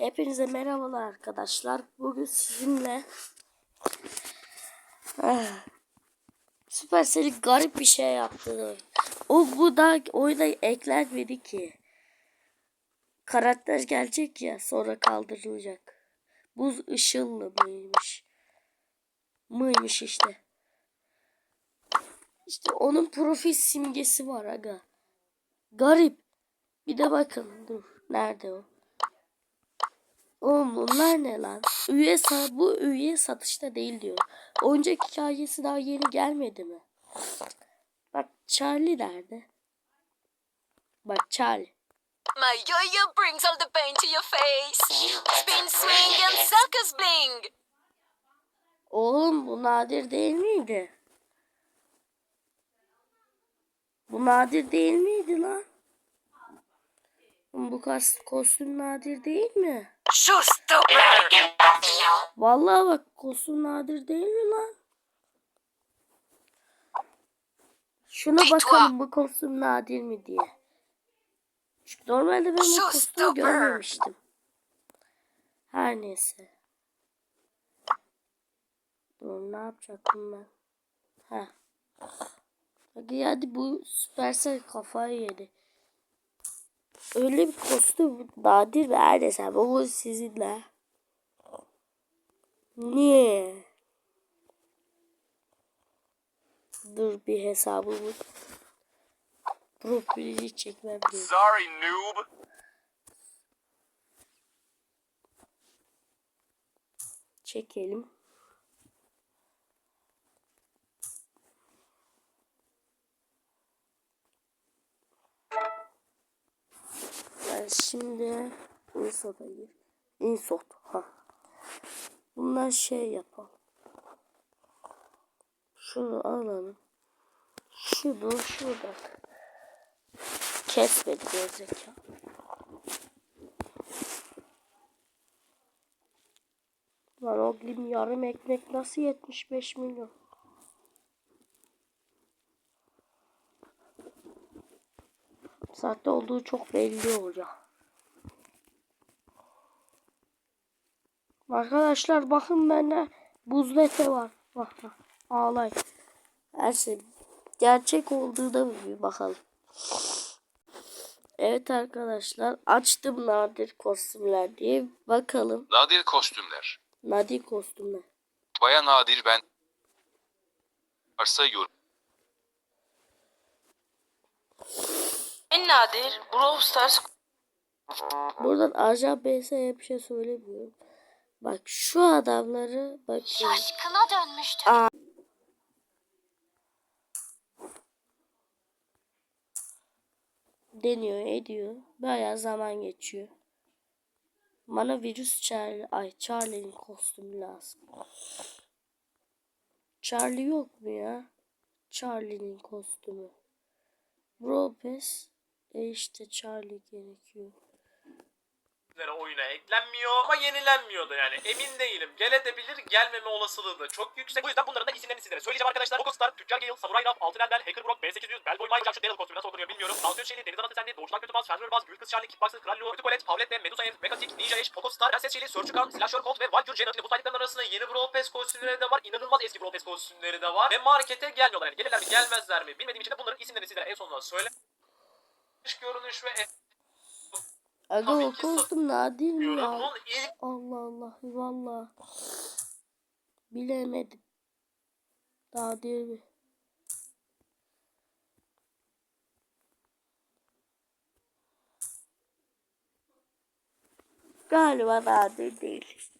Hepinize merhabalar arkadaşlar. Bugün sizinle Ah, Supercell'in garip bir şey yaptı. O bu da oyuna eklenmedi ki. Karakter gelecek ya sonra kaldırılacak. Buz ışınlı mıymış? Mıymış işte. İşte onun profil simgesi var aga. Garip. Bir de bakın dur. Nerede o? Oğlum bunlar ne lan? Üye sa bu üye satışta değil diyor. Oyuncak hikayesi daha yeni gelmedi mi? Bak Charlie nerede? Bak Charlie. My yo-yo brings all the pain to your face. Spin, swing, and circus bling. Oğlum bu nadir değil miydi? Bu nadir değil miydi lan? Bu kostüm nadir değil mi? Stupid. Vallahi bak kostüm nadir değil mi lan? Şuna bakalım bu kostüm nadir mi diye. Çünkü normalde ben bu kostümü görmemiştim. Her neyse. Dur ne yapacaktım ben? Heh. Hadi hadi bu Supercell kafayı yedi. Öyle bir kostüm nadir ve her neyse bu sizinle. Niye? Dur bir hesabımı profili çekmem gerekiyor. Sorry, noob. Çekelim. Şimdi Insot'a gir. Insot. Ha. Bundan şey yapalım. Şunu alalım. Şunu şuradan. Kesmedi gerizekalı. Lan o glim yarım ekmek nasıl 75 milyon? Sahte olduğu çok belli oluyor. Arkadaşlar bakın bende buz lete var. Bak bak ağlay. Her şey gerçek olduğuna bir bakalım. Evet arkadaşlar açtım nadir kostümler diye bakalım. Nadir kostümler. Nadir kostümler. Baya nadir ben. Varsa yorum. En nadir Brawl Stars Buradan Ajan BS'ye bir şey söylemiyorum. Bak şu adamları bak şaşkına dönmüştü. Aa. deniyor ediyor. Bayağı zaman geçiyor. Bana virüs Charlie, ay Charlie'nin kostümü lazım. Charlie yok mu ya? Charlie'nin kostümü. Bropes. E işte Charlie gerekiyor. Oyuna eklenmiyor ama yenilenmiyor da yani emin değilim. Gelebilir gelmeme olasılığı da çok yüksek. Bu yüzden bunların da isimlerini sizlere söyleyeceğim arkadaşlar. Okostar, Tüccar Gale, Samurai Ralph, Altın Elbel, Hacker Brock, B800, Bellboy Minecraft, şu Daryl kostümü nasıl okunuyor bilmiyorum. Tansiyon Şeli, Deniz Anası Sendi, Doğuştan Kötü Baz, Fenrir Baz, Gül Kız Charlie, Kickboxer, Kral Leo, Kötü Colette, Pavlet ve Medusa Ev, Megatik, Ninja Eş, Pokostar, Prenses Şeli, Sörçükan, Slasher Colt ve Valkyrie Janet. Bu saydıkların arasında yeni Brawl Pass kostümleri de var. İnanılmaz eski Brawl Pass kostümleri de var. Ve markete gelmiyorlar. Yani gelirler mi gelmezler mi bilmediğim için de bunların isimlerini sizlere en sonunda söyle. Dış görünüş ve Aga Tabii o ki kostüm nadir mi ya? yorumun ilk Allah Allah valla. Bilemedim. Daha değil mi? Galiba nadir değil.